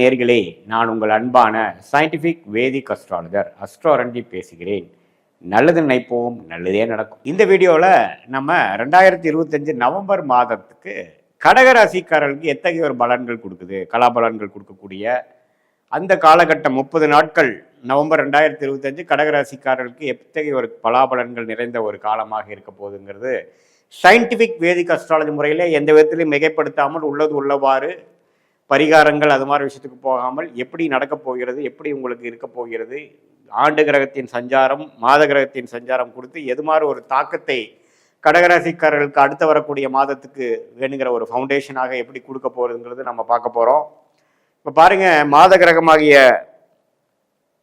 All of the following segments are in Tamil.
நேர்களே நான் உங்கள் அன்பான சயின்டிஃபிக் வேதிக் அஸ்ட்ராலஜர் அஸ்ட்ராரண்டி பேசுகிறேன். நல்லது நினைப்போம் நல்லதே நடக்கும். இந்த வீடியோவில் நம்ம ரெண்டாயிரத்தி இருபத்தஞ்சு நவம்பர் மாதத்துக்கு கடகராசிக்காரர்களுக்கு எத்தகைய ஒரு பலன்கள் கொடுக்குது? கலாபலன்கள் கொடுக்கக்கூடிய அந்த காலகட்டம் முப்பது நாட்கள் நவம்பர் ரெண்டாயிரத்தி இருபத்தஞ்சு கடகராசிக்காரர்களுக்கு எத்தகைய ஒரு பலாபலன்கள் நிறைந்த ஒரு காலமாக இருக்க போகுதுங்கிறது சயின்டிஃபிக் வேதிக் அஸ்ட்ராலஜி முறையில் எந்த விதத்திலையும் மிகைப்படுத்தாமல் உள்ளது உள்ளவாறு பரிகாரங்கள் அது மாதிரி விஷயத்துக்கு போகாமல் எப்படி நடக்கப் போகிறது எப்படி உங்களுக்கு இருக்க போகிறது ஆண்டு கிரகத்தின் சஞ்சாரம் மாத கிரகத்தின் சஞ்சாரம் கொடுத்து எது மாதிரி ஒரு தாக்கத்தை கடகராசிக்காரர்களுக்கு அடுத்து வரக்கூடிய மாதத்துக்கு வேணுங்கிற ஒரு ஃபவுண்டேஷனாக எப்படி கொடுக்க போகிறதுங்கிறது நம்ம பார்க்க போகிறோம் இப்போ பாருங்க மாத கிரகமாகிய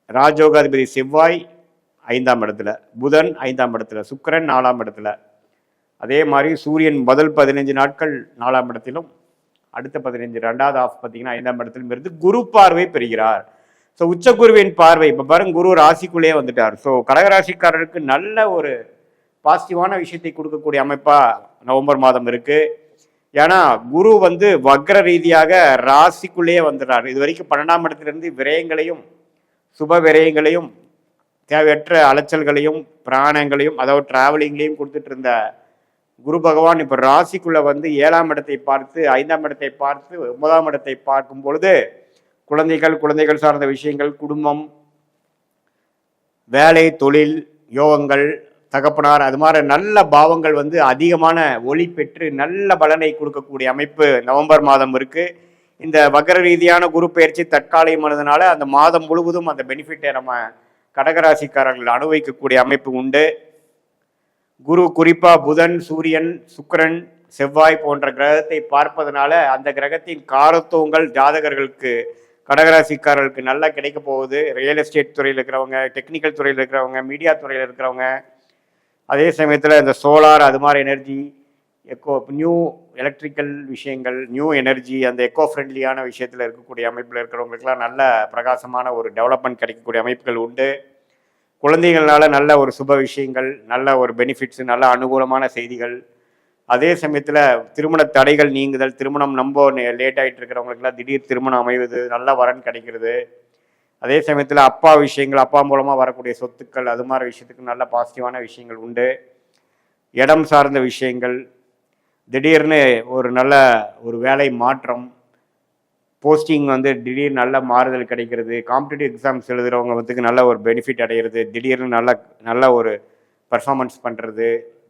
ராஜோகாதிபதி செவ்வாய் ஐந்தாம் இடத்துல புதன் ஐந்தாம் இடத்துல சுக்கரன் நாலாம் இடத்துல அதே மாதிரி சூரியன் முதல் பதினஞ்சு நாட்கள் நாலாம் இடத்திலும் அடுத்த பதினஞ்சு ரெண்டாவது ஆஃப் பார்த்தீங்கன்னா ஐந்தாம் இடத்திலும் இருந்து குரு பார்வை பெறுகிறார். ஸோ உச்சகுருவின் பார்வை இப்போ பாருங்க குரு ராசிக்குள்ளேயே வந்துட்டார். ஸோ கடகராசிக்காரருக்கு நல்ல ஒரு பாசிட்டிவான விஷயத்தை கொடுக்கக்கூடிய அமைப்பாக நவம்பர் மாதம் இருக்குது ஏன்னா குரு வந்து வக்ர ரீதியாக ராசிக்குள்ளேயே வந்துடுறார் இது வரைக்கும் பன்னெண்டாம் இடத்திலிருந்து விரயங்களையும் சுப விரயங்களையும் தேவையற்ற அலைச்சல்களையும் பிராணங்களையும் அதாவது டிராவலிங்லேயும் கொடுத்துட்டு இருந்த குரு பகவான் இப்போ ராசிக்குள்ளே வந்து ஏழாம் இடத்தை பார்த்து ஐந்தாம் இடத்தை பார்த்து ஒன்பதாம் இடத்தை பார்க்கும் பொழுது குழந்தைகள் குழந்தைகள் சார்ந்த விஷயங்கள் குடும்பம் வேலை தொழில் யோகங்கள் தகப்பனார் அது மாதிரி நல்ல பாவங்கள் வந்து அதிகமான ஒளி பெற்று நல்ல பலனை கொடுக்கக்கூடிய அமைப்பு நவம்பர் மாதம் இருக்குது இந்த வக்கர ரீதியான குரு பயிற்சி தற்காலிகமானதுனால அந்த மாதம் முழுவதும் அந்த பெனிஃபிட்டை நம்ம கடகராசிக்காரர்கள் அனுபவிக்கக்கூடிய அமைப்பு உண்டு. குரு குறிப்பாக புதன் சூரியன் சுக்கரன் செவ்வாய் போன்ற கிரகத்தை பார்ப்பதனால அந்த கிரகத்தின் காரத்துவங்கள் ஜாதகர்களுக்கு கடகராசிக்காரர்களுக்கு நல்லா கிடைக்க போகுது. ரியல் எஸ்டேட் துறையில் இருக்கிறவங்க டெக்னிக்கல் துறையில் இருக்கிறவங்க மீடியா துறையில் இருக்கிறவங்க. அதே சமயத்தில் இந்த சோலார் அது மாதிரி எனர்ஜி எக்கோ நியூ எலக்ட்ரிக்கல் விஷயங்கள் நியூ எனர்ஜி அந்த எக்கோ ஃப்ரெண்ட்லியான விஷயத்தில் இருக்கக்கூடிய அமைப்பில் இருக்கிறவங்களுக்குலாம் நல்ல பிரகாசமான ஒரு டெவலப்மெண்ட் கிடைக்கக்கூடிய அமைப்புகள் உண்டு. குழந்தைகள்னால நல்ல ஒரு சுப விஷயங்கள் நல்ல ஒரு பெனிஃபிட்ஸ் நல்ல அனுகூலமான செய்திகள். அதே சமயத்தில் திருமண தடைகள் நீங்குதல் திருமணம் நம்ப லேட் ஆகிட்டு இருக்கிறவங்களுக்குலாம் திடீர் திருமணம் அமைவது நல்ல வரன் கிடைக்கிறது. அதே சமயத்தில் அப்பா விஷயங்கள் அப்பா மூலமாக வரக்கூடிய சொத்துக்கள் அது மாதிரி விஷயத்துக்கு நல்ல பாசிட்டிவான விஷயங்கள் உண்டு. இடம் சார்ந்த விஷயங்கள் திடீர்னு ஒரு நல்ல ஒரு வேலை மாற்றம் போஸ்டிங் வந்து திடீர் நல்ல மாறுதல் கிடைக்கிறது. காம்படிட்டிவ் எக்ஸாம்ஸ் எழுதுகிறவங்க வந்துக்கு நல்ல ஒரு பெனிஃபிட் அடைகிறது திடீர்னு நல்ல நல்ல ஒரு பர்ஃபார்மன்ஸ் பண்ணுறது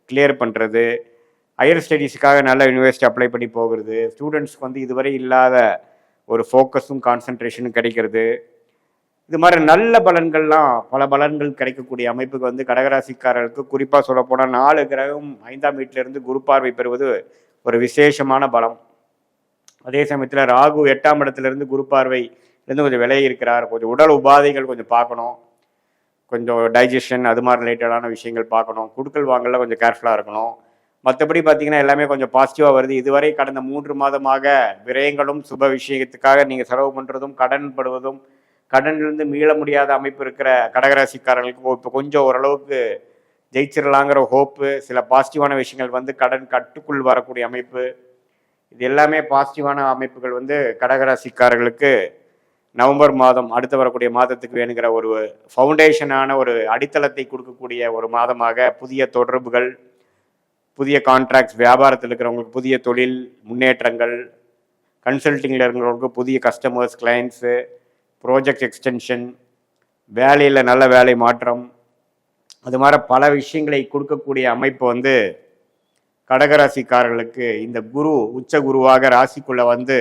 கிளியர் பண்ணுறது ஹையர் ஸ்டடீஸுக்காக நல்ல யூனிவர்சிட்டி அப்ளை பண்ணி போகிறது. ஸ்டூடெண்ட்ஸ்க்கு வந்து இதுவரை இல்லாத ஒரு ஃபோக்கஸும் கான்சன்ட்ரேஷனும் கிடைக்கிறது. இது மாதிரி நல்ல பலன்கள்லாம் பல பலன்கள் கிடைக்கக்கூடிய அமைப்புக்கு வந்து கடகராசிக்காரர்களுக்கு குறிப்பாக சொல்லப்போனால் நாலு கிரகம் ஐந்தாம் வீட்டிலிருந்து குரு பார்வை பெறுவது ஒரு விசேஷமான பலம். அதே சமயத்தில் ராகு எட்டாம் இடத்துலேருந்து குரு பார்வையிலேருந்து கொஞ்சம் விலகி இருக்கிறார். கொஞ்சம் உடல் உபாதைகள் கொஞ்சம் பார்க்கணும். கொஞ்சம் டைஜஷன் அது மாதிரி ரிலேட்டடான விஷயங்கள் பார்க்கணும். குடுக்கல் வாங்கல கொஞ்சம் கேர்ஃபுல்லாக இருக்கணும். மற்றபடி பார்த்தீங்கன்னா எல்லாமே கொஞ்சம் பாசிட்டிவாக வருது. இதுவரை கடந்த மூன்று மாதமாக விரயங்களும் சுப விஷயத்துக்காக நீங்கள் செலவு பண்ணுறதும் கடன் படுவதும் கடனிலிருந்து மீள முடியாத அமைப்பு இருக்கிற கடகராசிக்காரர்களுக்கு இப்போ கொஞ்சம் ஓரளவுக்கு ஜெயிச்சிடலாங்கிற ஹோப்பு சில பாசிட்டிவான விஷயங்கள் வந்து கடன் கட்டுக்குள் வரக்கூடிய அமைப்பு இது எல்லாமே பாசிட்டிவான அமைப்புகள் வந்து கடகராசிக்காரர்களுக்கு நவம்பர் மாதம் அடுத்து வரக்கூடிய மாதத்துக்கு வேணுங்கிற ஒரு ஃபவுண்டேஷனான ஒரு அடித்தளத்தை கொடுக்கக்கூடிய ஒரு மாதமாக புதிய தொடர்புகள் புதிய கான்ட்ராக்ட்ஸ் வியாபாரத்தில் இருக்கிறவங்களுக்கு புதிய தொழில் முன்னேற்றங்கள் கன்சல்டிங்கில் இருக்கிறவங்களுக்கு புதிய கஸ்டமர்ஸ் கிளைண்ட்ஸு ப்ராஜெக்ட் எக்ஸ்டென்ஷன் வேலையில் நல்ல வேலை மாற்றம் அது மாதிரி பல விஷயங்களை கொடுக்கக்கூடிய அமைப்பு வந்து கடகராசிக்காரர்களுக்கு இந்த குரு உச்ச குருவாக ராசிக்குள்ள வந்து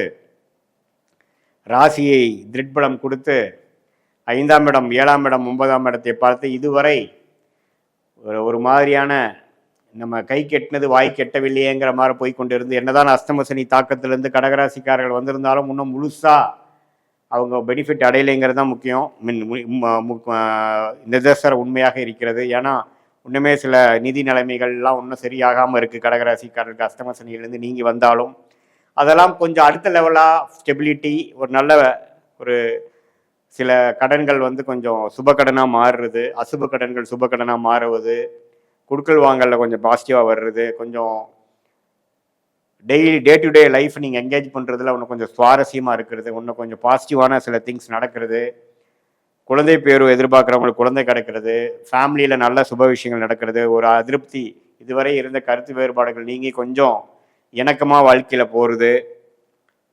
ராசியை திருட்பலம் கொடுத்து ஐந்தாம் இடம் ஏழாம் இடம் ஒன்பதாம் இடத்தை பார்த்து இதுவரை ஒரு மாதிரியான நம்ம கை கெட்டினது வாய் கெட்டவில்லையேங்கிற மாதிரி போய் கொண்டிருந்து என்னதான் அஸ்தமசனி தாக்கத்திலேருந்து கடகராசிக்காரர்கள் வந்திருந்தாலும் இன்னும் முழுசாக அவங்க பெனிஃபிட் அடையலைங்கிறது தான் முக்கியம். மின் நிதர்சர உண்மையாக இருக்கிறது. ஏன்னா இன்னுமே சில நிதி நிலைமைகள்லாம் ஒன்றும் சரியாகாமல் இருக்குது கடகராசிக்காரர்கள் அஷ்டம சனியிலேருந்து நீங்கி வந்தாலும் அதெல்லாம் கொஞ்சம் அடுத்த லெவலாக ஸ்டெபிலிட்டி ஒரு நல்ல ஒரு சில கடன்கள் வந்து கொஞ்சம் சுப கடனாக மாறுறது அசுப கடன்கள் சுப கடனாக மாறுவது குடுக்கல் வாங்கலில் கொஞ்சம் பாசிட்டிவாக வர்றது கொஞ்சம் daily day to day life நீங்கள் என்கேஜ் பண்ணுறதுல இன்னும் கொஞ்சம் சுவாரஸ்யமாக இருக்கிறது இன்னும் கொஞ்சம் பாசிட்டிவான சில திங்ஸ் நடக்கிறது. குழந்தை பேரு எதிர்பார்க்குறவங்களுக்கு குழந்தை கிடைக்கிறது ஃபேமிலியில் நல்ல சுப விஷயங்கள் நடக்கிறது ஒரு அதிருப்தி இதுவரை இருந்த கருத்து வேறுபாடுகள் நீங்கி கொஞ்சம் இணக்கமாக வாழ்க்கையில் போகிறது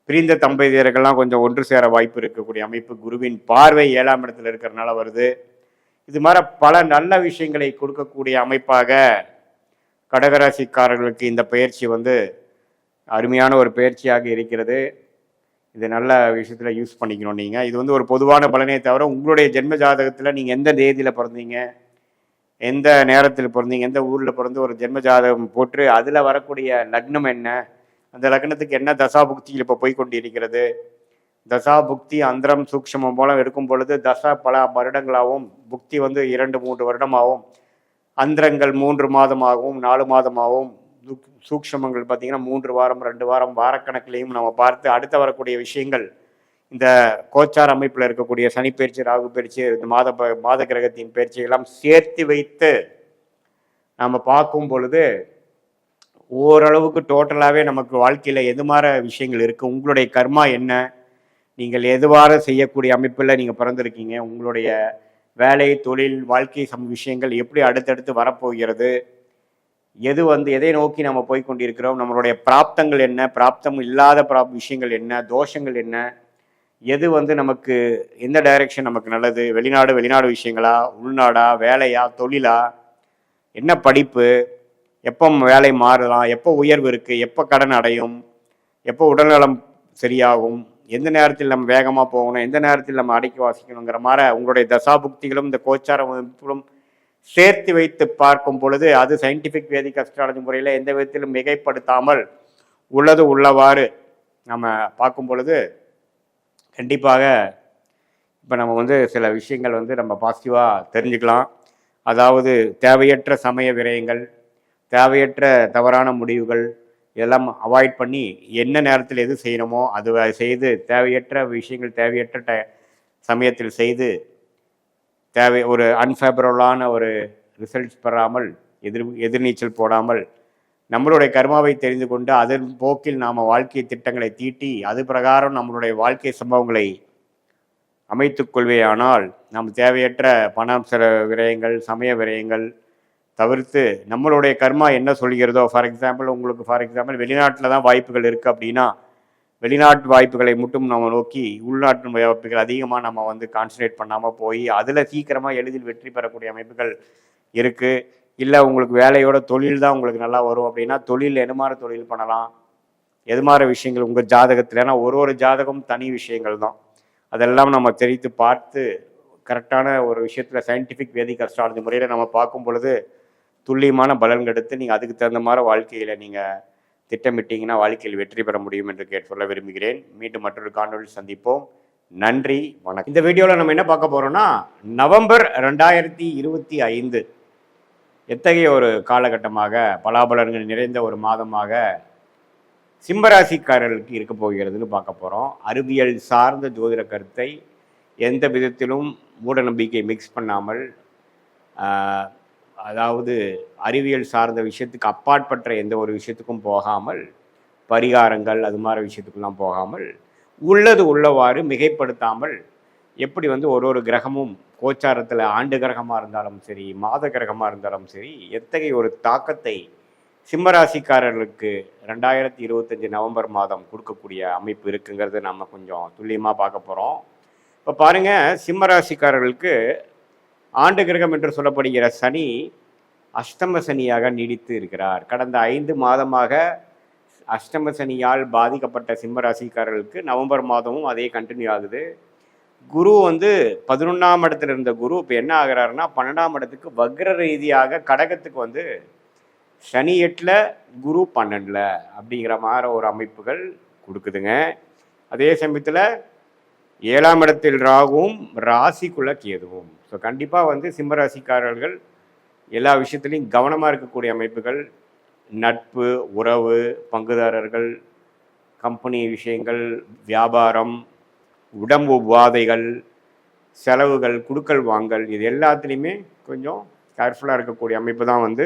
பிரிந்த தம்பதியர்கள்லாம் கொஞ்சம் ஒன்று சேர வாய்ப்பு இருக்கக்கூடிய அமைப்பு குருவின் பார்வை ஏழாம் இடத்துல இருக்கிறனால வருது. இது மாதிரி பல நல்ல விஷயங்களை கொடுக்கக்கூடிய அமைப்பாக கடகராசிக்காரர்களுக்கு இந்த பயிற்சி வந்து அருமையான ஒரு பயிற்சியாக இருக்கிறது. இது நல்ல விஷயத்தில் யூஸ் பண்ணிக்கணும் நீங்கள் இது வந்து ஒரு பொதுவான பலனே தவிர உங்களுடைய ஜென்ம ஜாதகத்தில் நீங்கள் எந்த தேதியில் பிறந்தீங்க? எந்த நேரத்தில் பிறந்தீங்க? எந்த ஊரில் பிறந்து ஒரு ஜென்ம ஜாதகம் போட்டு அதில் வரக்கூடிய லக்னம் என்ன? அந்த லக்னத்துக்கு என்ன தசா புக்தியில் இப்போ போய் கொண்டு இருக்கிறது தசா புக்தி அந்தரம் சூக்ஷமம் போல இருக்கும் பொழுது தசா பல வருடங்களாகவும் புக்தி வந்து இரண்டு மூன்று வருடமாகவும் அந்தரங்கள் மூன்று மாதமாகவும் நாலு மாதமாகவும் சூக்ஷமங்கள் பார்த்தீங்கன்னா மூன்று வாரம் ரெண்டு வாரம் வாரக்கணக்கிலையும் நம்ம பார்த்து அடுத்து வரக்கூடிய விஷயங்கள் இந்த கோச்சார் அமைப்பில் இருக்கக்கூடிய சனி பயிற்சி ராகு பயிற்சி இந்த மாத மாத கிரகத்தின் பயிற்சி எல்லாம் சேர்த்து வைத்து நம்ம பார்க்கும் பொழுது ஓரளவுக்கு டோட்டலாகவே நமக்கு வாழ்க்கையில் எது மாதிரி விஷயங்கள் இருக்குது உங்களுடைய கர்மா என்ன? நீங்கள் எதுவாறு செய்யக்கூடிய அமைப்பில் நீங்கள் பிறந்திருக்கீங்க. உங்களுடைய வேலை தொழில் வாழ்க்கை சம் விஷயங்கள் எப்படி அடுத்தடுத்து வரப்போகிறது? எது வந்து எதை நோக்கி நம்ம போய் கொண்டிருக்கிறோம்? நம்மளுடைய பிராப்தங்கள் என்ன? பிராப்தம் இல்லாத பிராப் விஷயங்கள் என்ன? தோஷங்கள் என்ன? எது வந்து நமக்கு எந்த டைரக்ஷன் நமக்கு நல்லது? வெளிநாடு வெளிநாடு விஷயங்களா? உள்நாடா? வேலையா? தொழிலா? என்ன படிப்பு? எப்போ வேலை மாறலாம்? எப்போ உயர்வு இருக்குது எப்போ கடன் அடையும்? எப்போ உடல்நலம் சரியாகும்? எந்த நேரத்தில் நம்ம வேகமாக போகணும்? எந்த நேரத்தில் நம்ம அடக்கி வாசிக்கணுங்கிற மாதிரி உங்களுடைய தசாபுக்திகளும் இந்த கோச்சார அமைப்புகளும் சேர்த்து வைத்து பார்க்கும் பொழுது அது சயின்டிஃபிக் வேதிக் அஸ்ட்ராலஜி முறையில் எந்த விதத்திலும் மிகைப்படுத்தாமல் உள்ளது உள்ளவாறு நம்ம பார்க்கும் பொழுது கண்டிப்பாக இப்போ நம்ம வந்து சில விஷயங்கள் வந்து நம்ம பாசிட்டிவாக தெரிஞ்சுக்கலாம். அதாவது தேவையற்ற சமய விரயங்கள் தேவையற்ற தவறான முடிவுகள் இதெல்லாம் அவாய்ட் பண்ணி என்ன நேரத்தில் எது செய்யணுமோ அது செய்து தேவையற்ற விஷயங்கள் தேவையற்ற ட சமயத்தில் செய்து தேவை ஒரு அன்ஃபேவரபுளான ஒரு ரிசல்ட்ஸ் பெறாமல் எதிர் எதிர்நீச்சல் போடாமல் நம்மளுடைய கர்மாவை தெரிந்து கொண்டு அதன் போக்கில் நாம் வாழ்க்கை திட்டங்களை தீட்டி அது பிரகாரம் நம்மளுடைய வாழ்க்கை சம்பவங்களை அமைத்துக் கொள்வேயானால் நாம் தேவையற்ற பணம் சில விரயங்கள் சமய விரயங்கள் தவிர்த்து நம்மளுடைய கர்மா என்ன சொல்கிறதோ ஃபார் எக்ஸாம்பிள் உங்களுக்கு ஃபார் எக்ஸாம்பிள் வெளிநாட்டில் தான் வாய்ப்புகள் இருக்குது அப்படின்னா வெளிநாட்டு வாய்ப்புகளை மட்டும் நம்ம நோக்கி உள்நாட்டு வாய்ப்புகள் அதிகமாக நம்ம வந்து கான்சன்ட்ரேட் பண்ணாமல் போய் அதில் சீக்கிரமாக எளிதில் வெற்றி பெறக்கூடிய அமைப்புகள் இருக்குது இல்லை உங்களுக்கு வேலையோட தொழில் தான் உங்களுக்கு நல்லா வரும் அப்படின்னா தொழில் என்ன தொழில் பண்ணலாம்? எது மாதிரி விஷயங்கள் உங்கள் ஜாதகத்தில்? ஏன்னா ஒரு ஒரு ஜாதகம் தனி விஷயங்கள் தான். அதெல்லாம் நம்ம தெரிவித்து பார்த்து கரெக்டான ஒரு விஷயத்தில் சயின்டிஃபிக் வேதிக் அஸ்ட்ராலஜி முறையில் நம்ம பார்க்கும் பொழுது துல்லியமான பலன் எடுத்து நீங்கள் அதுக்கு தகுந்த மாதிரி வாழ்க்கையில் நீங்கள் திட்டமிட்டீங்கன்னா வாழ்க்கையில் வெற்றி பெற முடியும் என்று கேட்டு சொல்ல விரும்புகிறேன். மீண்டும் மற்றொரு காணொலி சந்திப்போம். நன்றி வணக்கம். இந்த வீடியோவில் நம்ம என்ன பார்க்க போகிறோம்னா நவம்பர் ரெண்டாயிரத்தி இருபத்தி ஐந்து. எத்தகைய ஒரு காலகட்டமாக பலாபலன்கள் நிறைந்த ஒரு மாதமாக சிம்மராசிக்காரர்களுக்கு இருக்க போகிறதுன்னு பார்க்க போகிறோம் அறிவியல் சார்ந்த ஜோதிட கருத்தை எந்த விதத்திலும் மூட நம்பிக்கை மிக்ஸ் பண்ணாமல் அதாவது அறிவியல் சார்ந்த விஷயத்துக்கு அப்பாற்பட்ட எந்த ஒரு விஷயத்துக்கும் போகாமல் பரிகாரங்கள் அது மாதிரி விஷயத்துக்கெல்லாம் போகாமல் உள்ளது உள்ளவாறு மிகைப்படுத்தாமல் எப்படி வந்து ஒரு ஒரு கிரகமும் கோச்சாரத்தில் ஆண்டு கிரகமாக இருந்தாலும் சரி மாத கிரகமாக இருந்தாலும் சரி எத்தகைய ஒரு தாக்கத்தை சிம்மராசிக்காரர்களுக்கு ரெண்டாயிரத்தி இருபத்தஞ்சி நவம்பர் மாதம் கொடுக்கக்கூடிய அமைப்பு இருக்குங்கிறது நம்ம கொஞ்சம் துல்லியமாக பார்க்க போகிறோம் இப்போ பாருங்கள் சிம்மராசிக்காரர்களுக்கு ஆண்டு கிரகம் என்று சொல்லப்படுகிற சனி அஷ்டம சனியாக நீடித்து இருக்கிறார். கடந்த ஐந்து மாதமாக அஷ்டம சனியால் பாதிக்கப்பட்ட சிம்மராசிக்காரர்களுக்கு நவம்பர் மாதமும் அதே கண்டினியூ ஆகுது. குரு வந்து பதினொன்றாம் இடத்துல இருந்த குரு இப்போ என்ன ஆகிறாருன்னா பன்னெண்டாம் இடத்துக்கு வக்ர ரீதியாக கடகத்துக்கு வந்து சனி எட்டில் குரு பன்னெண்டில் அப்படிங்கிற மாதிரி ஒரு அமைப்புகள் கொடுக்குதுங்க. அதே சமயத்தில் ஏழாம் இடத்தில் ராகுவும் ராசிக்குள்ள கேதுவும். ஸோ கண்டிப்பாக வந்து சிம்மராசிக்காரர்கள் எல்லா விஷயத்துலையும் கவனமாக இருக்கக்கூடிய அமைப்புகள் நட்பு உறவு பங்குதாரர்கள் கம்பெனி விஷயங்கள் வியாபாரம் உடம்பு உபாதைகள் செலவுகள் குடுக்கல் வாங்கல் இது எல்லாத்துலேயுமே கொஞ்சம் கேர்ஃபுல்லாக இருக்கக்கூடிய அமைப்பு தான் வந்து.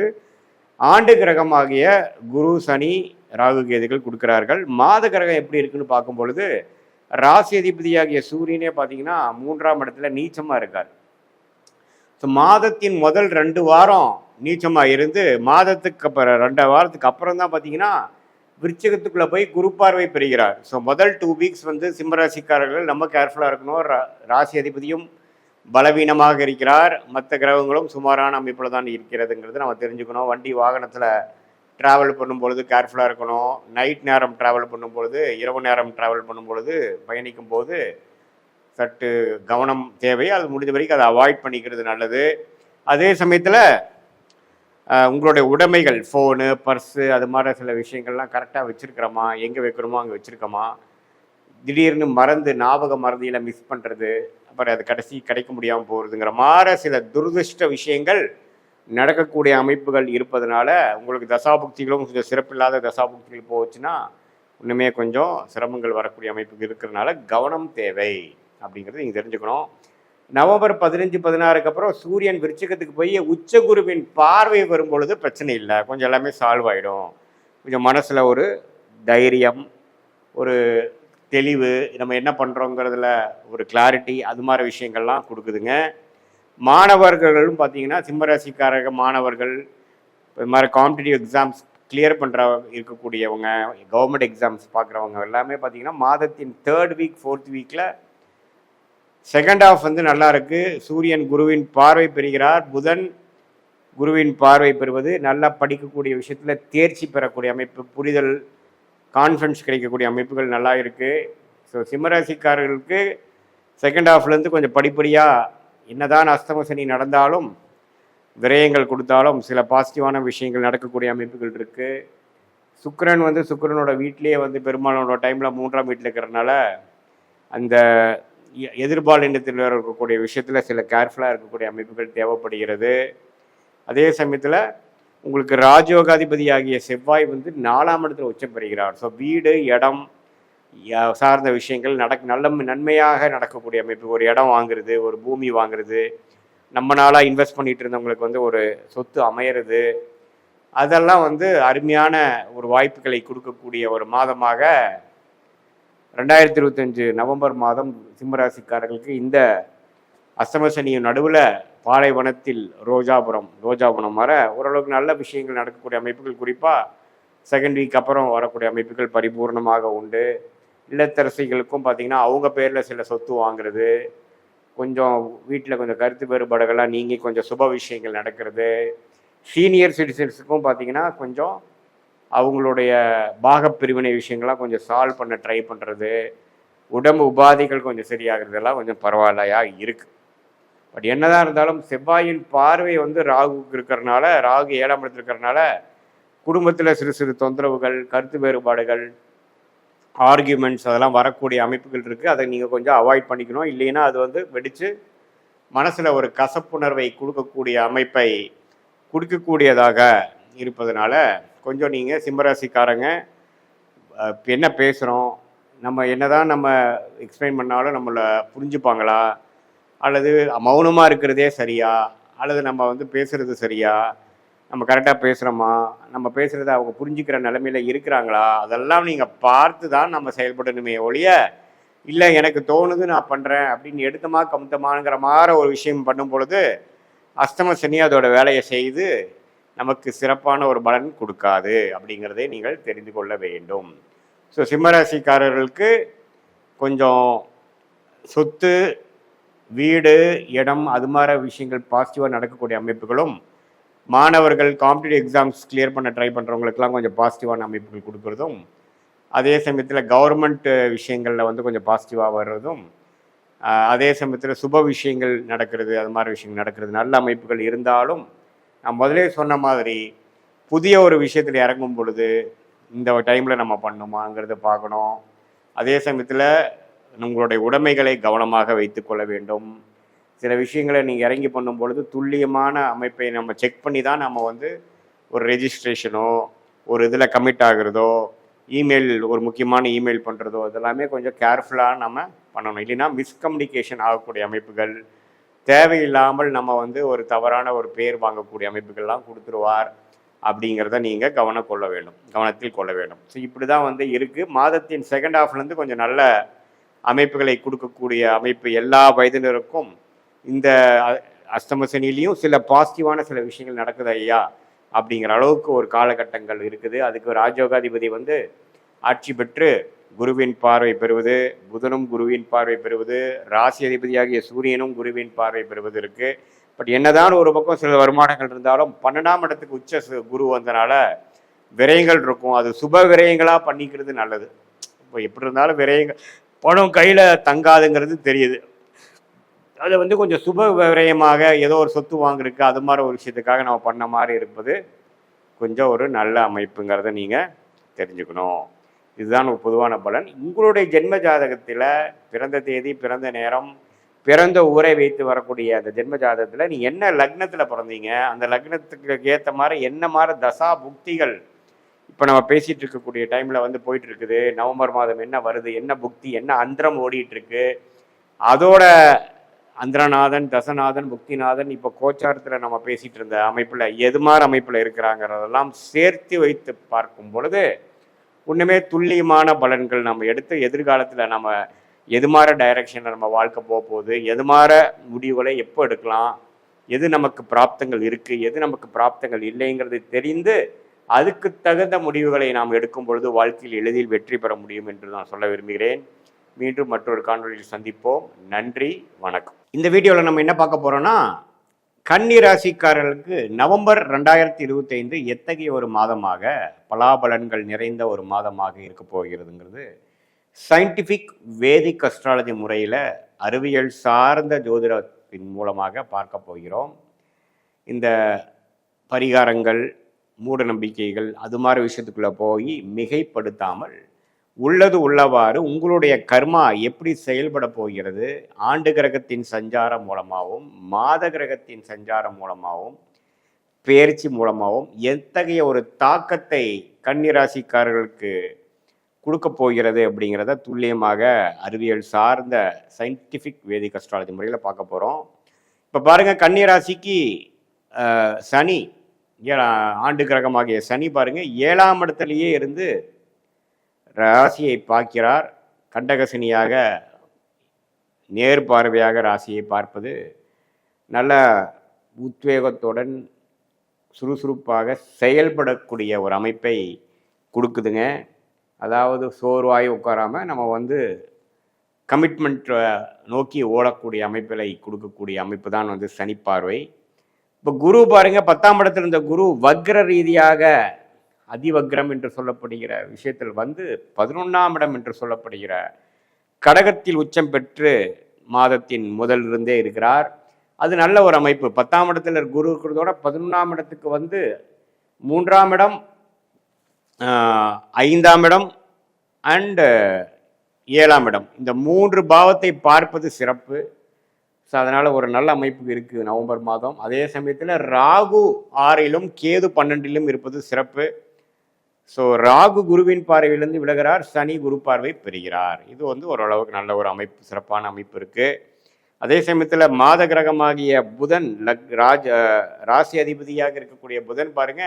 ஆண்டு கிரகமாகிய குரு சனி ராகு கேதுகள் கொடுக்கிறார்கள். மாத கிரகம் எப்படி இருக்குன்னு பார்க்கும் பொழுது ராசி அதிபதியாகிய சூரியனே பார்த்தீங்கன்னா மூன்றாம் இடத்துல நீச்சமாக இருக்கார். ஸோ மாதத்தின் முதல் ரெண்டு வாரம் நீச்சமாக இருந்து மாதத்துக்கு அப்புறம் ரெண்டு வாரத்துக்கு அப்புறம் தான் பார்த்தீங்கன்னா விருச்சகத்துக்குள்ளே போய் குரு பார்வை பெறுகிறார். ஸோ முதல் டூ வீக்ஸ் வந்து சிம்மராசிக்காரர்கள் நம்ம கேர்ஃபுல்லாக இருக்கணும். ரா- ராசி அதிபதியும் பலவீனமாக இருக்கிறார். மற்ற கிரகங்களும் சுமாரான அமைப்பில் தான் இருக்கிறதுங்கிறது நம்ம தெரிஞ்சுக்கணும். வண்டி வாகனத்தில் ட்ராவல் பண்ணும்பொழுது கேர்ஃபுல்லாக இருக்கணும். நைட் நேரம் ட்ராவல் பண்ணும்பொழுது இரவு நேரம் ட்ராவல் பண்ணும்பொழுது பயணிக்கும் போது சற்று கவனம் தேவை. அது முடிஞ்ச வரைக்கும் அதை அவாய்ட் பண்ணிக்கிறது நல்லது. அதே சமயத்தில் உங்களுடைய உடைமைகள் ஃபோனு பர்ஸு அது மாதிரி சில விஷயங்கள்லாம் கரெக்டாக வச்சுருக்கிறோமா? எங்கே வைக்கிறோமோ அங்கே வச்சுருக்கோமா? திடீர்னு மறந்து ஞாபக மறதியில் மிஸ் பண்ணுறது அப்புறம் அது கடைசி கிடைக்க முடியாமல் போகிறதுங்கிற மாதிரி சில துரதிருஷ்ட விஷயங்கள் நடக்கக்கூடிய அமைப்புகள் இருப்பதனால உங்களுக்கு தசாபுக்திகளும் கொஞ்சம் சிறப்பில்லாத தசாபுக்திகள் போச்சுன்னா இன்னுமே கொஞ்சம் சிரமங்கள் வரக்கூடிய அமைப்புகள் இருக்கிறதுனால கவனம் தேவை அப்படிங்கிறது நீங்கள் தெரிஞ்சுக்கணும். நவம்பர் பதினஞ்சு பதினாறுக்கு அப்புறம் சூரியன் விருச்சிகத்துக்கு போய் உச்சகுருவின் பார்வை வரும் பொழுது பிரச்சனை இல்லை. கொஞ்சம் எல்லாமே சால்வ் ஆகிடும் கொஞ்சம் மனசில் ஒரு தைரியம் ஒரு தெளிவு நம்ம என்ன பண்ணுறோங்கிறதுல ஒரு கிளாரிட்டி அது மாதிரி விஷயங்கள்லாம் கொடுக்குதுங்க. மாணவர்களும் பார்த்தீங்கன்னா சிம்மராசிக்காரக மாணவர்கள் இது மாதிரி காம்படிட்டிவ் எக்ஸாம்ஸ் கிளியர் பண்ணுற இருக்கக்கூடியவங்க கவர்மெண்ட் எக்ஸாம்ஸ் பார்க்குறவங்க எல்லாமே பார்த்தீங்கன்னா மாதத்தின் தேர்ட் வீக் ஃபோர்த் வீக்கில் செகண்ட் ஹாஃப் வந்து நல்லா இருக்குது சூரியன் குருவின் பார்வை பெறுகிறார். புதன் குருவின் பார்வை பெறுவது நல்லா படிக்கக்கூடிய விஷயத்தில் தேர்ச்சி பெறக்கூடிய அமைப்பு புரிதல் கான்ஃபிடன்ஸ் கிடைக்கக்கூடிய அமைப்புகள் நல்லா இருக்குது ஸோ சிம்மராசிக்காரர்களுக்கு செகண்ட் ஹாஃப்லேருந்து கொஞ்சம் படிப்படியாக என்னதான் அஸ்தம சனி நடந்தாலும் விரயங்கள் கொடுத்தாலும் சில பாசிட்டிவான விஷயங்கள் நடக்கக்கூடிய அமைப்புகள் இருக்குது சுக்கரன் வந்து சுக்கிரனோட வீட்டிலேயே வந்து பெருமாளோட டைமில் மூன்றாம் வீட்டில் இருக்கிறனால அந்த எ- எதிர்பாலினத்தில் இருக்கக்கூடிய விஷயத்தில் சில கேர்ஃபுல்லாக இருக்கக்கூடிய அமைப்புகள் தேவைப்படுகிறது. அதே சமயத்தில் உங்களுக்கு ராஜயோகாதிபதி ஆகிய செவ்வாய் வந்து நாலாம் இடத்துல உச்சம் பெறுகிறார். ஸோ வீடு இடம் சார்ந்த விஷயங்கள் நடக் நல்ல நன்மையாக நடக்கக்கூடிய அமைப்பு. ஒரு இடம் வாங்குறது ஒரு பூமி வாங்குறது நம்ம நாளாக இன்வெஸ்ட் பண்ணிட்டு இருந்தவங்களுக்கு வந்து ஒரு சொத்து அமையிறது அதெல்லாம் வந்து அருமையான ஒரு வாய்ப்புகளை கொடுக்கக்கூடிய ஒரு மாதமாக ரெண்டாயிரத்தி இருபத்தஞ்சு நவம்பர் மாதம் சிம்மராசிக்காரர்களுக்கு இந்த அஸ்தமசனியின் நடுவில் பாலைவனத்தில் ரோஜாபுரம் ரோஜாபுரம் வர ஓரளவுக்கு நல்ல விஷயங்கள் நடக்கக்கூடிய அமைப்புகள் குறிப்பாக செகண்ட் வீக் அப்புறம் வரக்கூடிய அமைப்புகள் பரிபூர்ணமாக உண்டு. இல்லத்தரசிகளுக்கும் பார்த்தீங்கன்னா அவங்க பேரில் சில சொத்து வாங்குறது கொஞ்சம் வீட்டில் கொஞ்சம் கருத்து வேறுபாடுகள்லாம் நீங்கி கொஞ்சம் சுப விஷயங்கள் நடக்கிறது. சீனியர் சிட்டிசன்ஸுக்கும் பார்த்தீங்கன்னா கொஞ்சம் அவங்களுடைய பாகப் பிரிவினை விஷயங்கள்லாம் கொஞ்சம் சால்வ் பண்ண ட்ரை பண்ணுறது உடம்பு உபாதைகள் கொஞ்சம் சரியாகிறதெல்லாம் கொஞ்சம் பரவாயில்லையா இருக்குது பட் என்னதான் இருந்தாலும் செவ்வாயின் பார்வை வந்து ராகுக்கு இருக்கிறனால ராகு ஏழாம் இடத்துல இருக்கிறனால குடும்பத்தில் சிறு சிறு தொந்தரவுகள் கருத்து வேறுபாடுகள் ஆர்கியூமெண்ட்ஸ் அதெல்லாம் வரக்கூடிய அமைப்புகள் இருக்குது அதை நீங்கள் கொஞ்சம் அவாய்ட் பண்ணிக்கணும். இல்லைன்னா அது வந்து வெடித்து மனசில் ஒரு கசப்புணர்வை கொடுக்கக்கூடிய அமைப்பை கொடுக்கக்கூடியதாக இருப்பதனால கொஞ்சம் நீங்கள் சிம்மராசிக்காரங்க என்ன பேசுகிறோம் நம்ம என்ன தான் நம்ம எக்ஸ்பிளைன் பண்ணாலும் நம்மளை புரிஞ்சுப்பாங்களா? அல்லது மௌனமாக இருக்கிறதே சரியா? அல்லது நம்ம வந்து பேசுகிறது சரியா? நம்ம கரெக்டாக பேசுகிறோமா நம்ம பேசுகிறத அவங்க புரிஞ்சுக்கிற நிலமையில இருக்கிறாங்களா? அதெல்லாம் நீங்கள் பார்த்து தான் நம்ம செயல்படணுமே ஒழிய இல்லை எனக்கு தோணுது நான் பண்ணுறேன் அப்படின்னு எடுத்தமா கமுத்தமாங்கிற மாதிரி ஒரு விஷயம் பண்ணும் பொழுது அஸ்தம சனி அதோட வேலையை செய்து நமக்கு சிறப்பான ஒரு பலன் கொடுக்காது அப்படிங்கிறதை நீங்கள் தெரிந்து கொள்ள வேண்டும். ஸோ சிம்மராசிக்காரர்களுக்கு கொஞ்சம் சொத்து வீடு இடம் அது மாதிரி விஷயங்கள் பாசிட்டிவாக நடக்கக்கூடிய அமைப்புகளும் மாணவர்கள் காம்படிட்டிவ் எக்ஸாம்ஸ் கிளியர் பண்ண ட்ரை பண்ணுறவங்களுக்குலாம் கொஞ்சம் பாசிட்டிவான அமைப்புகள் கொடுக்குறதும் அதே சமயத்தில் கவர்மெண்ட் விஷயங்களில் வந்து கொஞ்சம் பாசிட்டிவாக வர்றதும் அதே சமயத்தில் சுப விஷயங்கள் நடக்கிறது அது மாதிரி விஷயங்கள் நடக்கிறது நல்ல அமைப்புகள் இருந்தாலும் நான் முதலே சொன்ன மாதிரி புதிய ஒரு விஷயத்தில் இறங்கும் பொழுது இந்த டைமில் நம்ம பண்ணுமாங்கிறத பார்க்கணும். அதே சமயத்தில் உங்களுடைய உடைமைகளை கவனமாக வைத்துக்கொள்ள வேண்டும். சில விஷயங்களை நீங்கள் இறங்கி பண்ணும் பொழுது துல்லியமான அமைப்பை நம்ம செக் பண்ணி தான் நம்ம வந்து ஒரு ரெஜிஸ்ட்ரேஷனோ ஒரு இதில் கமிட் ஆகிறதோ இமெயில் ஒரு முக்கியமான இமெயில் பண்ணுறதோ இதெல்லாமே கொஞ்சம் கேர்ஃபுல்லாக நம்ம பண்ணணும். இல்லைன்னா மிஸ்கம்யூனிகேஷன் ஆகக்கூடிய அமைப்புகள் தேவையில்லாமல் நம்ம வந்து ஒரு தவறான ஒரு பேர் வாங்கக்கூடிய அமைப்புகள்லாம் கொடுத்துருவார் அப்படிங்கிறத நீங்கள் கவனம் கொள்ள வேண்டும். கவனத்தில் கொள்ள வேண்டும். ஸோ இப்படி தான் வந்து இருக்குது மாதத்தின் செகண்ட் ஹாஃப்லேருந்து கொஞ்சம் நல்ல அமைப்புகளை கொடுக்கக்கூடிய அமைப்பு எல்லா வயதினருக்கும் இந்த அ- அஷ்டம சனிலையும் சில பாசிட்டிவான சில விஷயங்கள் நடக்குது ஐயா அப்படிங்கிற அளவுக்கு ஒரு காலகட்டங்கள் இருக்குது. அதுக்கு ராஜயோகாதிபதி வந்து ஆட்சி பெற்று குருவின் பார்வை பெறுவது புதனும் குருவின் பார்வை பெறுவது ராசி அதிபதியாகிய சூரியனும் குருவின் பார்வை பெறுவது இருக்கு. பட் என்னதான் ஒரு பக்கம் சில வருமானங்கள் இருந்தாலும் பன்னெண்டாம் இடத்துக்கு உச்ச சு- குரு வந்தனால விரயங்கள் இருக்கும். அது சுப விரயங்களாக பண்ணிக்கிறது நல்லது. இப்போ எப்படி இருந்தாலும் விரயங்கள் பணம் கையில் தங்காதுங்கிறது தெரியுது. அதை வந்து கொஞ்சம் சுப விரயமாக ஏதோ ஒரு சொத்து வாங்குறதுக்கு அது மாதிரி ஒரு விஷயத்துக்காக நம்ம பண்ண மாதிரி இருப்பது கொஞ்சம் ஒரு நல்ல அமைப்புங்கிறத நீங்கள் தெரிஞ்சுக்கணும். இதுதான் ஒரு பொதுவான பலன். உங்களுடைய ஜென்ம ஜாதகத்தில் பிறந்த தேதி பிறந்த நேரம் பிறந்த ஊரை வைத்து வரக்கூடிய அந்த ஜென்ம ஜாதகத்தில் நீ என்ன லக்னத்தில் பிறந்தீங்க அந்த லக்னத்துக்கு ஏற்ற மாதிரி என்ன மாதிரி தசா புக்திகள் இப்போ நம்ம பேசிகிட்டு இருக்கக்கூடிய டைமில் வந்து போயிட்டு இருக்குது. நவம்பர் மாதம் என்ன வருது என்ன புக்தி என்ன அந்தரம் ஓடிட்டு இருக்கு. அதோட அந்திரநாதன் தசநாதன் புக்திநாதன் இப்போ கோச்சாரத்தில் நம்ம பேசிட்டு இருந்த அமைப்பில் எது அமைப்பில் இருக்கிறாங்கிறதெல்லாம் சேர்த்து வைத்து பார்க்கும் பொழுது ஒன்றுமே துல்லியமான பலன்கள் நம்ம எடுத்து எதிர்காலத்தில் நம்ம எது மாதிரி டைரக்ஷனில் நம்ம வாழ்க்கை போக போகுது எது முடிவுகளை எப்போ எடுக்கலாம் எது நமக்கு பிராப்தங்கள் இருக்குது எது நமக்கு பிராப்தங்கள் இல்லைங்கிறது தெரிந்து அதுக்கு தகுந்த முடிவுகளை நாம் எடுக்கும் பொழுது வாழ்க்கையில் எளிதில் வெற்றி பெற முடியும் என்று நான் சொல்ல விரும்புகிறேன். மீண்டும் மற்றொரு காணொளியில் சந்திப்போம். நன்றி வணக்கம். இந்த வீடியோவில் நம்ம என்ன பார்க்க போகிறோன்னா கன்னி ராசிக்காரர்களுக்கு நவம்பர் ரெண்டாயிரத்தி இருபத்தைந்து எத்தகைய ஒரு மாதமாக பலாபலன்கள் நிறைந்த ஒரு மாதமாக இருக்க போகிறதுங்கிறது சயின்டிஃபிக் வேதிக் அஸ்ட்ராலஜி முறையில் அறிவியல் சார்ந்த ஜோதிடத்தின் மூலமாக பார்க்க போகிறோம். இந்த பரிகாரங்கள் மூட நம்பிக்கைகள் அது மாதிரி விஷயத்துக்குள்ளே போய் மிகைப்படுத்தாமல் உள்ளது உள்ளவாறு உங்களுடைய கர்மா எப்படி செயல்பட போகிறது? ஆண்டு கிரகத்தின் சஞ்சாரம் மூலமாகவும் மாத கிரகத்தின் சஞ்சாரம் மூலமாகவும் பெயர்ச்சி மூலமாகவும் எத்தகைய ஒரு தாக்கத்தை கன்னிராசிக்காரர்களுக்கு கொடுக்க போகிறது அப்படிங்கிறத துல்லியமாக அறிவியல் சார்ந்த சயின்டிஃபிக் வேதிக் அஸ்ட்ராலஜி முறையில் பார்க்க போகிறோம் இப்போ பாருங்கள் கன்னிராசிக்கு சனி ஏழா ஆண்டு கிரகமாகிய சனி பாருங்கள் ஏழாம் இடத்துலையே இருந்து ராசியை பார்க்கிறார். கண்டகசினியாக நேர் பார்வையாக ராசியை பார்ப்பது நல்ல உத்வேகத்துடன் சுறுசுறுப்பாக செயல்படக்கூடிய ஒரு அமைப்பை கொடுக்குதுங்க. அதாவது சோர்வாய் உட்காராமல் நம்ம வந்து கமிட்மெண்ட்டை நோக்கி ஓடக்கூடிய அமைப்பிலை கொடுக்கக்கூடிய அமைப்பு தான் வந்து சனிப்பார்வை இப்போ குரு பாருங்க பத்தாம் இடத்துல இருந்த குரு வக்ர ரீதியாக அதிவக்ரம் என்று சொல்லப்படுகிற விஷயத்தில் வந்து பதினொன்றாம் இடம் என்று சொல்லப்படுகிற கடகத்தில் உச்சம் பெற்று மாதத்தின் முதலிருந்தே இருக்கிறார். அது நல்ல ஒரு அமைப்பு. பத்தாம் இடத்துல குரு இருக்கிறதோட பதினொன்றாம் இடத்துக்கு வந்து மூன்றாம் இடம் ஐந்தாம் இடம் அண்டு ஏழாம் இடம். இந்த மூன்று பாவத்தை பார்ப்பது சிறப்பு. ஸோ அதனால் ஒரு நல்ல அமைப்பு இருக்குது நவம்பர் மாதம். அதே சமயத்தில் ராகு ஆறிலும் கேது பன்னெண்டிலும் இருப்பது சிறப்பு. ஸோ ராகு குருவின் பார்வையிலிருந்து விலகிறார் சனி குரு பார்வை பெறுகிறார். இது வந்து ஓரளவுக்கு நல்ல ஒரு அமைப்பு சிறப்பான அமைப்பு இருக்குது அதே சமயத்தில் மாத கிரகமாகிய புதன் லக் ராஜ ராசி அதிபதியாக இருக்கக்கூடிய புதன் பாருங்க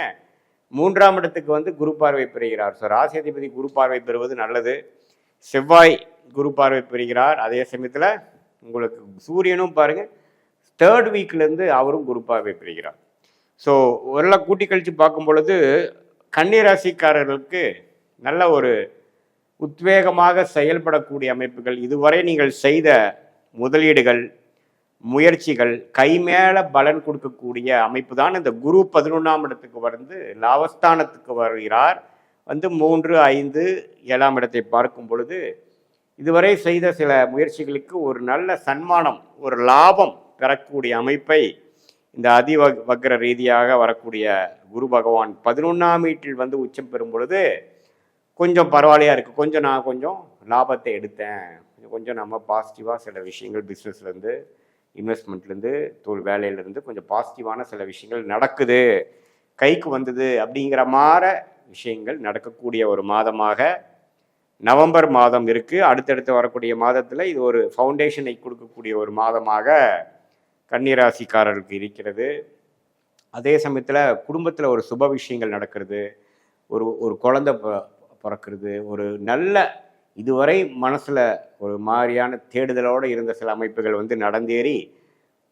மூன்றாம் இடத்துக்கு வந்து குரு பார்வை பெறுகிறார். ஸோ ராசி அதிபதி குரு பார்வை பெறுவது நல்லது. செவ்வாய் குரு பார்வை பெறுகிறார். அதே சமயத்தில் உங்களுக்கு சூரியனும் பாருங்கள் தேர்ட் வீக்லேருந்து அவரும் குரு பார்வை பெறுகிறார். ஸோ ஓரளவு கூட்டி கழித்து பார்க்கும் பொழுது கன்னிராசிக்காரர்களுக்கு நல்ல ஒரு உத்வேகமாக செயல்படக்கூடிய அமைப்புகள். இதுவரை நீங்கள் செய்த முதலீடுகள் முயற்சிகள் கைமேல பலன் கொடுக்கக்கூடிய அமைப்பு தான் இந்த குரு பதினொன்றாம் இடத்துக்கு வந்து லாபஸ்தானத்துக்கு வருகிறார். வந்து மூன்று ஐந்து ஏழாம் இடத்தை பார்க்கும் பொழுது இதுவரை செய்த சில முயற்சிகளுக்கு ஒரு நல்ல சன்மானம் ஒரு லாபம் பெறக்கூடிய அமைப்பை இந்த அதி வக்ர ரீதியாக வரக்கூடிய குரு பகவான் பதினொன்றாம் வீட்டில் வந்து உச்சம் பெறும் பொழுது கொஞ்சம் பரவாயில்லையா இருக்குது கொஞ்சம் நான் கொஞ்சம் லாபத்தை எடுத்தேன். கொஞ்சம் கொஞ்சம் நம்ம பாசிட்டிவாக சில விஷயங்கள் பிஸ்னஸ்லேருந்து இன்வெஸ்ட்மெண்ட்லேருந்து தொழில் வேலையிலேருந்து கொஞ்சம் பாசிட்டிவான சில விஷயங்கள் நடக்குது. கைக்கு வந்தது அப்படிங்கிற மாதிரி விஷயங்கள் நடக்கக்கூடிய ஒரு மாதமாக நவம்பர் மாதம் இருக்குது அடுத்தடுத்து வரக்கூடிய மாதத்தில் இது ஒரு ஃபவுண்டேஷனை கொடுக்கக்கூடிய ஒரு மாதமாக கன்னிராசிக்காரர்களுக்கு இருக்கிறது. அதே சமயத்தில் குடும்பத்தில் ஒரு சுப விஷயங்கள் நடக்கிறது. ஒரு ஒரு குழந்தை ப- பிறக்கிறது. ஒரு நல்ல இதுவரை மனசில் ஒரு மாதிரியான தேடுதலோடு இருந்த சில அமைப்புகள் வந்து நடந்தேறி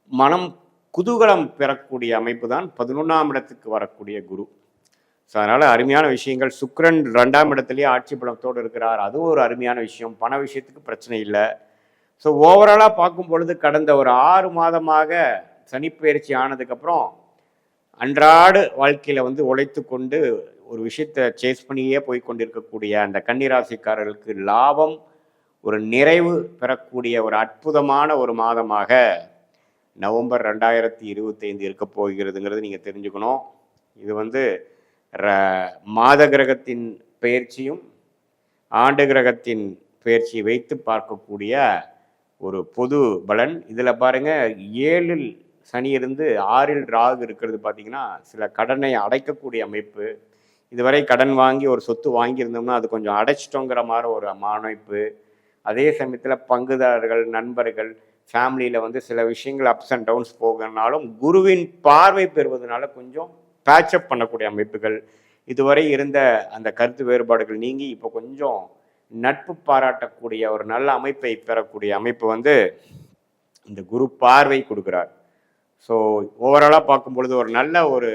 மனம் குதூகலம் பெறக்கூடிய அமைப்பு தான் பதினொன்றாம் இடத்துக்கு வரக்கூடிய குரு. ஸோ அதனால் அருமையான விஷயங்கள். சுக்ரன் ரெண்டாம் இடத்துலேயே ஆட்சி பலத்தோடு இருக்கிறார். அதுவும் ஒரு அருமையான விஷயம். பண விஷயத்துக்கு பிரச்சனை இல்லை. ஸோ ஓவராலாக பார்க்கும் பொழுது கடந்த ஒரு ஆறு மாதமாக சனிப்பயிற்சி ஆனதுக்கப்புறம் அன்றாட வாழ்க்கையில் வந்து உழைத்து கொண்டு ஒரு விஷயத்தை சேஸ் பண்ணியே போய் கொண்டிருக்கக்கூடிய அந்த கன்னிராசிக்காரர்களுக்கு லாபம் ஒரு நிறைவு பெறக்கூடிய ஒரு அற்புதமான ஒரு மாதமாக நவம்பர் ரெண்டாயிரத்தி இருபத்தைந்து இருக்க போகிறதுங்கிறது நீங்கள் தெரிஞ்சுக்கணும். இது வந்து ர- மாத கிரகத்தின் பெயர்ச்சியும் ஆண்டு கிரகத்தின் பெயர்ச்சியை வைத்து பார்க்கக்கூடிய ஒரு பொது பலன். இதில் பாருங்கள் ஏழில் சனி இருந்து ஆறில் ராகு இருக்கிறது பார்த்தீங்கன்னா சில கடனை அடைக்கக்கூடிய அமைப்பு. இதுவரை கடன் வாங்கி ஒரு சொத்து வாங்கியிருந்தோம்னா அது கொஞ்சம் அடைச்சிட்டோங்கிற மாதிரி ஒரு அமைப்பு. அதே சமயத்தில் பங்குதாரர்கள் நண்பர்கள் ஃபேமிலியில் வந்து சில விஷயங்கள் அப்ஸ் அண்ட் டவுன்ஸ் போகிறனாலும் குருவின் பார்வை பெறுவதனால கொஞ்சம் பேட்சப் பண்ணக்கூடிய அமைப்புகள். இதுவரை இருந்த அந்த கருத்து வேறுபாடுகள் நீங்கி இப்போ கொஞ்சம் நட்பு பாராட்டக்கூடிய ஒரு நல்ல அமைப்பை பெறக்கூடிய அமைப்பு வந்து இந்த குரு பார்வை கொடுக்குறார். ஸோ ஓவராலாக பார்க்கும் பொழுது ஒரு நல்ல ஒரு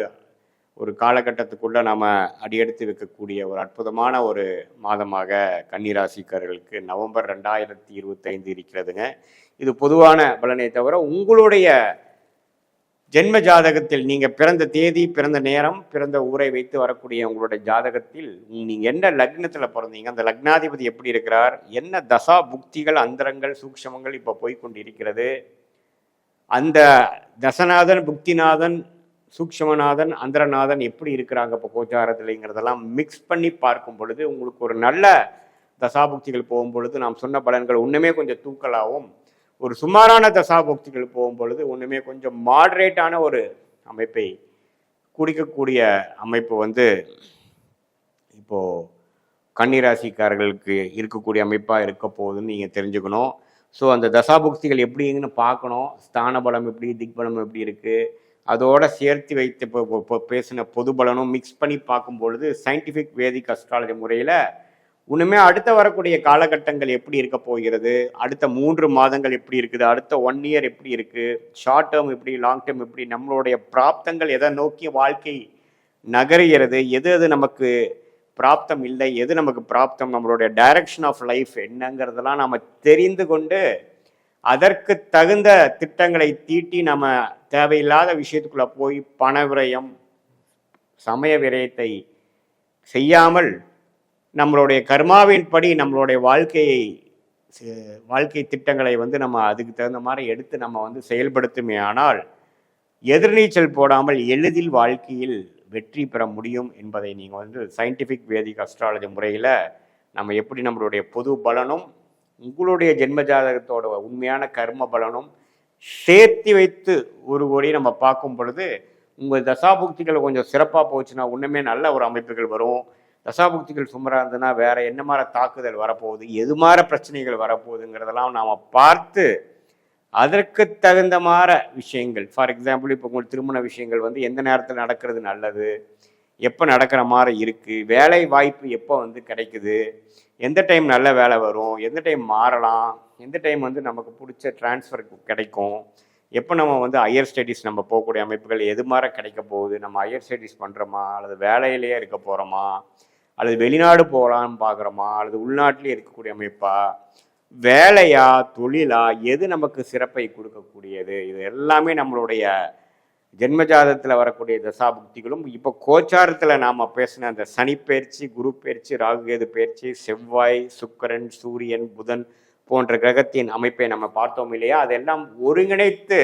ஒரு காலகட்டத்துக்குள்ள நாம் அடியெடுத்து வைக்கக்கூடிய ஒரு அற்புதமான ஒரு மாதமாக கன்னிராசிக்காரர்களுக்கு நவம்பர் ரெண்டாயிரத்தி இருபத்தைந்து இருக்கிறதுங்க. இது பொதுவான பலனை தவிர உங்களுடைய ஜென்ம ஜாதகத்தில் நீங்கள் பிறந்த தேதி பிறந்த நேரம் பிறந்த ஊரை வைத்து வரக்கூடிய உங்களுடைய ஜாதகத்தில் நீங்கள் என்ன லக்னத்தில் பிறந்தீங்க அந்த லக்னாதிபதி எப்படி இருக்கிறார் என்ன தசா புக்திகள் அந்தரங்கள் சூக்ஷமங்கள் இப்போ போய் இருக்கிறது அந்த தசநாதன் புக்திநாதன் சூக்ஷ்மநாதன் அந்தரநாதன் எப்படி இருக்கிறாங்க இப்போ கோச்சாரத்துலங்கிறதெல்லாம் மிக்ஸ் பண்ணி பார்க்கும் பொழுது உங்களுக்கு ஒரு நல்ல தசாபுக்திகள் போகும் பொழுது நாம் சொன்ன பலன்கள் ஒன்றுமே கொஞ்சம் தூக்கலாகவும் ஒரு சுமாரான தசாபக்திகள் போகும் பொழுது ஒன்றுமே கொஞ்சம் மாடரேட்டான ஒரு அமைப்பை குடிக்கக்கூடிய அமைப்பு வந்து இப்போது கன்னிராசிக்காரர்களுக்கு இருக்கக்கூடிய அமைப்பாக இருக்க போகுதுன்னு நீங்கள் தெரிஞ்சுக்கணும். ஸோ அந்த தசாபுக்திகள் எப்படிங்கன்னு பார்க்கணும். ஸ்தான பலம் எப்படி திக்பலம் எப்படி இருக்குது அதோட சேர்த்து வைத்து இப்போ பேசின பொது பலனும் மிக்ஸ் பண்ணி பார்க்கும் பொழுது சயின்டிஃபிக் வேதிக் அஸ்ட்ராலஜி முறையில் இன்னுமே அடுத்த வரக்கூடிய காலகட்டங்கள் எப்படி இருக்க போகிறது? அடுத்த மூன்று மாதங்கள் எப்படி இருக்குது? அடுத்த ஒன் இயர் எப்படி இருக்குது ஷார்ட் டேர்ம் எப்படி லாங் டேர்ம் எப்படி? நம்மளுடைய பிராப்தங்கள் எதை நோக்கி வாழ்க்கை நகருகிறது? எது எது நமக்கு பிராப்தம் இல்லை? எது நமக்கு பிராப்தம்? நம்மளுடைய டைரக்ஷன் ஆஃப் லைஃப் என்னங்கிறதெல்லாம் நம்ம தெரிந்து கொண்டு அதற்கு தகுந்த திட்டங்களை தீட்டி நம்ம தேவையில்லாத விஷயத்துக்குள்ளே போய் பண விரயம் சமய விரயத்தை செய்யாமல் நம்மளுடைய கர்மாவின்படி நம்மளுடைய வாழ்க்கையை வாழ்க்கை திட்டங்களை வந்து நம்ம அதுக்கு தகுந்த மாதிரி எடுத்து நம்ம வந்து செயல்படுத்துமே ஆனால் எதிர்நீச்சல் போடாமல் எளிதில் வாழ்க்கையில் வெற்றி பெற முடியும் என்பதை நீங்கள் வந்து சயின்டிஃபிக் வேதிக் அஸ்ட்ராலஜி முறையில் நம்ம எப்படி நம்மளுடைய பொது பலனும் உங்களுடைய ஜென்ம ஜாதகத்தோட உண்மையான கர்ம பலனும் சேர்த்து வைத்து ஒரு கோடி நம்ம பார்க்கும் பொழுது உங்கள் தசாபுக்திகள் கொஞ்சம் சிறப்பாக போச்சுன்னா ஒன்றுமே நல்ல ஒரு அமைப்புகள் வரும். தசாபுக்திகள் சுமராக இருந்ததுன்னா வேற என்ன மாதிரி தாக்குதல் வரப்போகுது எது மாதிரி பிரச்சனைகள் வரப்போகுதுங்கிறதெல்லாம் நாம் பார்த்து அதற்கு தகுந்த மாதிரி விஷயங்கள் ஃபார் எக்ஸாம்பிள் இப்போ உங்களுக்கு திருமண விஷயங்கள் வந்து எந்த நேரத்தில் நடக்கிறது நல்லது எப்போ நடக்கிற மாதிரி இருக்குது வேலை வாய்ப்பு எப்போ வந்து கிடைக்குது எந்த டைம் நல்ல வேலை வரும் எந்த டைம் மாறலாம் எந்த டைம் வந்து நமக்கு பிடிச்ச டிரான்ஸ்ஃபர் கிடைக்கும் எப்போ நம்ம வந்து ஹையர் ஸ்டடீஸ் நம்ம போகக்கூடிய அமைப்புகள் எது மாதிரி கிடைக்க போகுது நம்ம ஹையர் ஸ்டடீஸ் பண்ணுறோமா அல்லது வேலையிலேயே இருக்க போகிறோமா அல்லது வெளிநாடு போகலான்னு பார்க்குறோமா? அல்லது உள்நாட்டிலே இருக்கக்கூடிய அமைப்பா? வேலையா? தொழிலா? எது நமக்கு சிறப்பை கொடுக்கக்கூடியது? இது எல்லாமே நம்மளுடைய ஜென்மஜாதத்தில் வரக்கூடிய தசாபுக்திகளும் இப்போ கோச்சாரத்தில் நாம் பேசின அந்த சனி பயிற்சி குரு பயிற்சி ராகுகேது பயிற்சி செவ்வாய் சுக்கரன் சூரியன் புதன் போன்ற கிரகத்தின் அமைப்பை நம்ம பார்த்தோம் இல்லையா? அதெல்லாம் ஒருங்கிணைத்து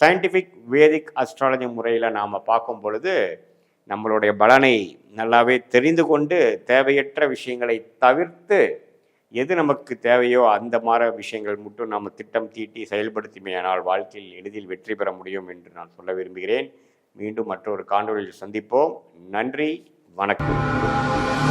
சயின்டிஃபிக் வேதிக் அஸ்ட்ராலஜி முறையில் நாம் பார்க்கும் பொழுது நம்மளுடைய பலனை நல்லாவே தெரிந்து கொண்டு தேவையற்ற விஷயங்களை தவிர்த்து எது நமக்கு தேவையோ அந்த மாதிரி விஷயங்கள் மட்டும் நாம் திட்டம் தீட்டி செயல்படுத்திமையானால் வாழ்க்கையில் எளிதில் வெற்றி பெற முடியும் என்று நான் சொல்ல விரும்புகிறேன். மீண்டும் மற்றொரு காணொளியில் சந்திப்போம். நன்றி. வணக்கம்.